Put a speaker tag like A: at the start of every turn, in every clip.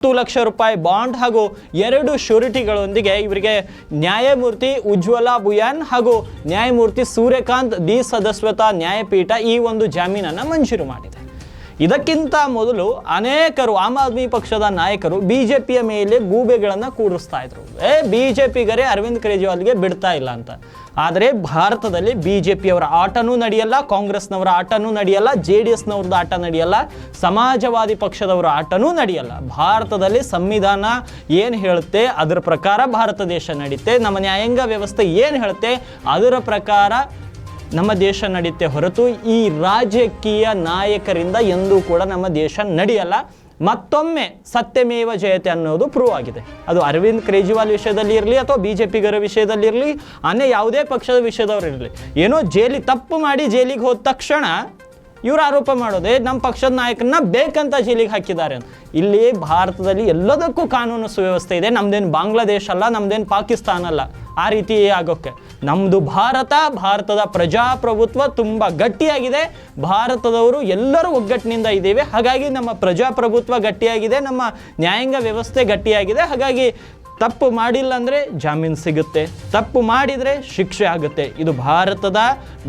A: ಹತ್ತು ಲಕ್ಷ ರೂಪಾಯಿ ಬಾಂಡ್ ಹಾಗೂ ಎರಡು ಶ್ಯೂರಿಟಿಗಳೊಂದಿಗೆ ಇವರಿಗೆ ನ್ಯಾಯಮೂರ್ತಿ ಉಜ್ವಲ ಬುಯಾನ್ ಹಾಗೂ ನ್ಯಾಯಮೂರ್ತಿ ಸೂರ್ಯಕಾಂತ್ ದಿ ಸದಸ್ವತಾ ನ್ಯಾಯಪೀಠ ಈ ಒಂದು ಜಾಮೀನನ್ನು ಮಂಜೂರು ಮಾಡಿದೆ. ಇದಕ್ಕಿಂತ ಮೊದಲು ಅನೇಕರು ಆಮ್ ಆದ್ಮಿ ಪಕ್ಷದ ನಾಯಕರು ಬಿಜೆಪಿಯ ಮೇಲೆ ಗೂಬೆಗಳನ್ನು ಕೂಡಿಸ್ತಾ ಇದ್ರು. ಏ ಬಿಜೆಪಿಗರೇ ಅರವಿಂದ್ ಕೇಜ್ರಿವಾಲ್ಗೆ ಬಿಡ್ತಾ ಇಲ್ಲ ಅಂತ. ಆದರೆ ಭಾರತದಲ್ಲಿ ಬಿಜೆಪಿಯವರ ಆಟನೂ ನಡೆಯಲ್ಲ, ಕಾಂಗ್ರೆಸ್ನವರ ಆಟನೂ ನಡೆಯಲ್ಲ, ಜೆ ಡಿ ಎಸ್ನವ್ರದ್ದು ಆಟ ನಡೆಯಲ್ಲ, ಸಮಾಜವಾದಿ ಪಕ್ಷದವರ ಆಟನೂ ನಡೆಯಲ್ಲ. ಭಾರತದಲ್ಲಿ ಸಂವಿಧಾನ ಏನು ಹೇಳುತ್ತೆ, ಅದರ ಪ್ರಕಾರ ಭಾರತ ದೇಶ ನಡೀತೆ, ನಮ್ಮ ನ್ಯಾಯಾಂಗ ವ್ಯವಸ್ಥೆ ಏನು ಹೇಳುತ್ತೆ, ಅದರ ಪ್ರಕಾರ ನಮ್ಮ ದೇಶ ನಡೆಯುತ್ತೆ ಹೊರತು ಈ ರಾಜಕೀಯ ನಾಯಕರಿಂದ ಎಂದೂ ಕೂಡ ನಮ್ಮ ದೇಶ ನಡೆಯಲ್ಲ. ಮತ್ತೊಮ್ಮೆ ಸತ್ಯಮೇವ ಜಯತೆ ಅನ್ನೋದು ಪ್ರೂವ್ ಆಗಿದೆ. ಅದು ಅರವಿಂದ್ ಕೇಜ್ರಿವಾಲ್ ವಿಷಯದಲ್ಲಿ ಇರಲಿ ಅಥವಾ ಬಿ ಜೆ ಪಿಗರ ವಿಷಯದಲ್ಲಿರಲಿ ಅನೇ ಯಾವುದೇ ಪಕ್ಷದ ವಿಷಯದವ್ರು ಇರಲಿ. ಏನೋ ಜೈಲಿಗೆ ತಪ್ಪು ಮಾಡಿ ಜೈಲಿಗೆ ಹೋದ ತಕ್ಷಣ ಇವರು ಆರೋಪ ಮಾಡೋದೇ ನಮ್ಮ ಪಕ್ಷದ ನಾಯಕನ ಬೇಕಂತ ಜೈಲಿಗೆ ಹಾಕಿದ್ದಾರೆ ಅಂತ. ಇಲ್ಲಿ ಭಾರತದಲ್ಲಿ ಎಲ್ಲದಕ್ಕೂ ಕಾನೂನು ಸುವ್ಯವಸ್ಥೆ ಇದೆ. ನಮ್ದೇನು ಬಾಂಗ್ಲಾದೇಶ ಅಲ್ಲ, ನಮ್ದೇನು ಪಾಕಿಸ್ತಾನ ಅಲ್ಲ. ಆ ರೀತಿ ಆಗೋಕ್ಕೆ. ನಮ್ಮದು ಭಾರತ, ಭಾರತದ ಪ್ರಜಾಪ್ರಭುತ್ವ ತುಂಬ ಗಟ್ಟಿಯಾಗಿದೆ. ಭಾರತದವರು ಎಲ್ಲರೂ ಒಗ್ಗಟ್ಟಿನಿಂದ ಇದ್ದೇವೆ. ಹಾಗಾಗಿ ನಮ್ಮ ಪ್ರಜಾಪ್ರಭುತ್ವ ಗಟ್ಟಿಯಾಗಿದೆ, ನಮ್ಮ ನ್ಯಾಯಾಂಗ ವ್ಯವಸ್ಥೆ ಗಟ್ಟಿಯಾಗಿದೆ. ಹಾಗಾಗಿ ತಪ್ಪು ಮಾಡಿಲ್ಲ ಅಂದರೆ ಜಾಮೀನು ಸಿಗುತ್ತೆ. ತಪ್ಪು ಮಾಡಿದರೆ ಶಿಕ್ಷೆ ಆಗುತ್ತೆ. ಇದು ಭಾರತದ,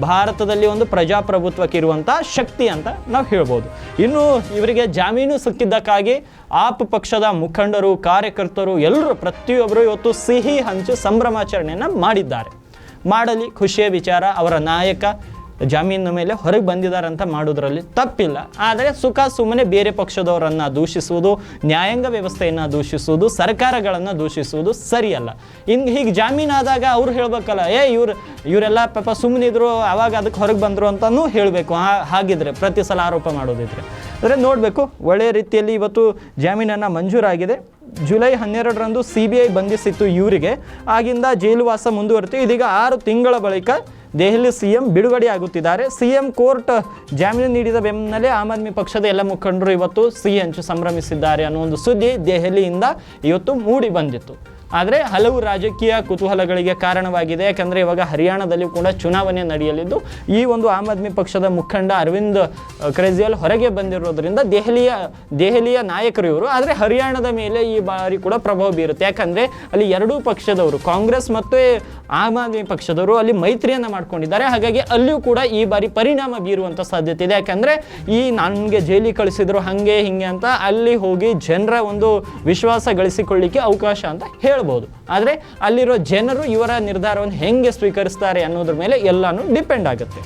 A: ಭಾರತದಲ್ಲಿ ಒಂದು ಪ್ರಜಾಪ್ರಭುತ್ವಕ್ಕೆ ಇರುವಂಥ ಶಕ್ತಿ ಅಂತ ನಾವು ಹೇಳ್ಬೋದು. ಇನ್ನು ಇವರಿಗೆ ಜಾಮೀನು ಸಿಕ್ಕಿದ್ದಕ್ಕಾಗಿ ಆಪ್ ಪಕ್ಷದ ಮುಖಂಡರು, ಕಾರ್ಯಕರ್ತರು, ಎಲ್ಲರೂ ಪ್ರತಿಯೊಬ್ಬರು ಇವತ್ತು ಸಿಹಿ ಹಂಚು ಸಂಭ್ರಮಾಚರಣೆಯನ್ನು ಮಾಡಿದ್ದಾರೆ. ಮಾಡಲಿ ಖುಷಿಯ ವಿಚಾರ ಅವರ ನಾಯಕ ಜಾಮೀನಿನ ಮೇಲೆ ಹೊರಗೆ ಬಂದಿದ್ದಾರೆ ಅಂತ ಮಾಡೋದ್ರಲ್ಲಿ ತಪ್ಪಿಲ್ಲ. ಆದರೆ ಸುಖ ಸುಮ್ಮನೆ ಬೇರೆ ಪಕ್ಷದವರನ್ನು ದೂಷಿಸುವುದು, ನ್ಯಾಯಾಂಗ ವ್ಯವಸ್ಥೆಯನ್ನು ದೂಷಿಸುವುದು, ಸರ್ಕಾರಗಳನ್ನು ದೂಷಿಸುವುದು ಸರಿಯಲ್ಲ. ಇನ್ನು ಹೀಗೆ ಜಾಮೀನಾದಾಗ ಅವ್ರು ಹೇಳಬೇಕಲ್ಲ, ಏ, ಇವ್ರು, ಇವರೆಲ್ಲ ಪಾಪ ಸುಮ್ಮನಿದ್ರು ಅವಾಗ ಅದಕ್ಕೆ ಹೊರಗೆ ಬಂದರು ಅಂತಲೂ ಹೇಳಬೇಕು. ಹಾಗಿದ್ರೆ ಪ್ರತಿ ಸಲ ಆರೋಪ ಮಾಡೋದಿದ್ರೆ. ಅಂದರೆ ನೋಡಬೇಕು ಒಳ್ಳೆಯ ರೀತಿಯಲ್ಲಿ ಇವತ್ತು ಜಾಮೀನನ್ನು ಮಂಜೂರಾಗಿದೆ. ಜುಲೈ ಹನ್ನೆರಡರಂದು ಸಿ ಬಿ ಐ ಬಂಧಿಸಿತ್ತು ಇವರಿಗೆ. ಆಗಿಂದ ಜೈಲುವಾಸ ಮುಂದುವರಿತು. ಇದೀಗ ಆರು ತಿಂಗಳ ಬಳಿಕ ದೆಹಲಿ ಸಿಎಂ ಬಿಡುಗಡೆಯಾಗುತ್ತಿದ್ದಾರೆ ಸಿಎಂ ಕೋರ್ಟ್ ಜಾಮೀನು ನೀಡಿದ ಬೆನ್ನಲ್ಲೇ ಆಮ್ ಆದ್ಮಿ ಪಕ್ಷದ ಎಲ್ಲ ಮುಖಂಡರು ಇವತ್ತು ಸಿಎಂ ಹಂಚು ಸಂಭ್ರಮಿಸಿದ್ದಾರೆ ಅನ್ನೋ ಒಂದು ಸುದ್ದಿ ದೆಹಲಿಯಿಂದ ಇವತ್ತು ಮೂಡಿ ಬಂದಿತ್ತು. ಆದರೆ ಹಲವು ರಾಜಕೀಯ ಕುತೂಹಲಗಳಿಗೆ ಕಾರಣವಾಗಿದೆ. ಯಾಕಂದರೆ ಇವಾಗ ಹರಿಯಾಣದಲ್ಲಿ ಕೂಡ ಚುನಾವಣೆ ನಡೆಯಲಿದ್ದು, ಈ ಒಂದು ಆಮ್ ಆದ್ಮಿ ಪಕ್ಷದ ಮುಖಂಡ ಅರವಿಂದ್ ಕ್ರೇಜಿವಾಲ್ ಹೊರಗೆ ಬಂದಿರೋದ್ರಿಂದ ದೆಹಲಿಯ ದೆಹಲಿಯ ನಾಯಕರು ಇವರು. ಆದರೆ ಹರಿಯಾಣದ ಮೇಲೆ ಈ ಬಾರಿ ಕೂಡ ಪ್ರಭಾವ ಬೀರುತ್ತೆ. ಯಾಕಂದರೆ ಅಲ್ಲಿ ಎರಡೂ ಪಕ್ಷದವರು, ಕಾಂಗ್ರೆಸ್ ಮತ್ತು ಆಮ್ ಆದ್ಮಿ ಪಕ್ಷದವರು ಅಲ್ಲಿ ಮೈತ್ರಿಯನ್ನು ಮಾಡ್ಕೊಂಡಿದ್ದಾರೆ. ಹಾಗಾಗಿ ಅಲ್ಲಿಯೂ ಕೂಡ ಈ ಬಾರಿ ಪರಿಣಾಮ ಬೀರುವಂಥ ಸಾಧ್ಯತೆ ಇದೆ. ಯಾಕಂದರೆ ಈ ನನಗೆ ಜೈಲಿಗೆ ಕಳಿಸಿದ್ರು ಹಾಗೆ ಹಿಂಗೆ ಅಂತ ಅಲ್ಲಿ ಹೋಗಿ ಜನರ ಒಂದು ವಿಶ್ವಾಸ ಗಳಿಸಿಕೊಳ್ಳಿಕ್ಕೆ ಅವಕಾಶ ಅಂತ ಹೇಳ್ಬೋದು ಆದರೆ ಅಲ್ಲಿರೋ ಜನರು ಇವರ ನಿರ್ಧಾರವನ್ನು ಹೆಂಗೆ ಸ್ವೀಕರಿಸ್ತಾರೆ ಅನ್ನೋದ್ರ ಮೇಲೆ ಎಲ್ಲಾನು ಡಿಪೆಂಡ್ ಆಗುತ್ತೆ.